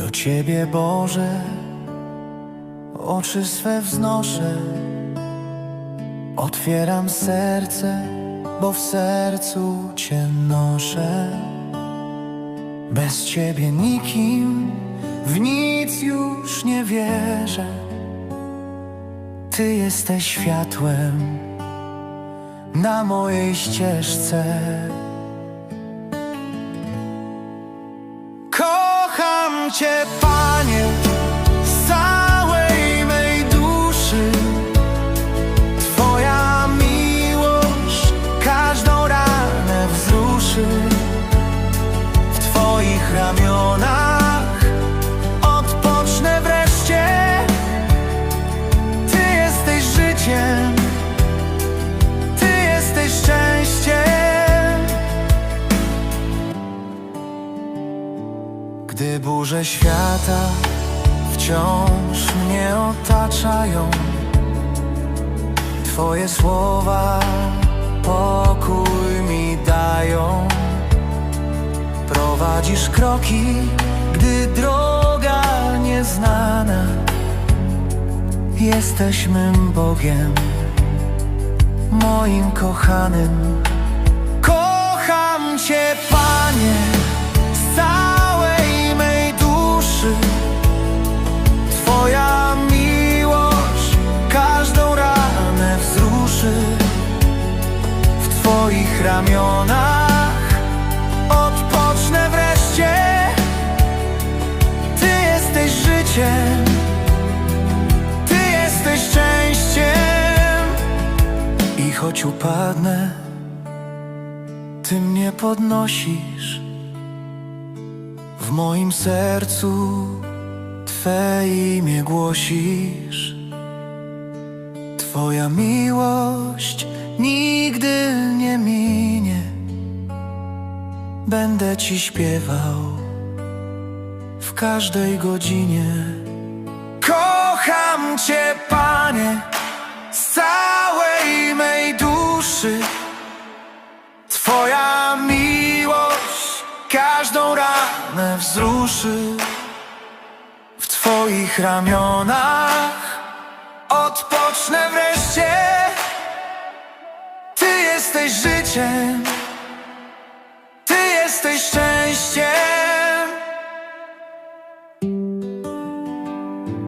Do Ciebie, Boże, oczy swe wznoszę. Otwieram serce, bo w sercu Cię noszę. Bez Ciebie nikim w nic już nie wierzę. Ty jesteś światłem na mojej ścieżce. Cię, Panie, burze świata wciąż mnie otaczają, Twoje słowa pokój mi dają. Prowadzisz kroki, gdy droga nieznana. Jesteś mym Bogiem, moim kochanym. Kocham Cię, Panie, życiem, Ty jesteś szczęściem. I choć upadnę, Ty mnie podnosisz. W moim sercu Twe imię głosisz. Twoja miłość nigdy nie minie. Będę Ci śpiewał każdej godzinie. Kocham Cię, Panie, z całej mej duszy. Twoja miłość każdą ranę wzruszy. W Twoich ramionach odpocznę wreszcie. Ty jesteś życiem, Ty jesteś szczęściem.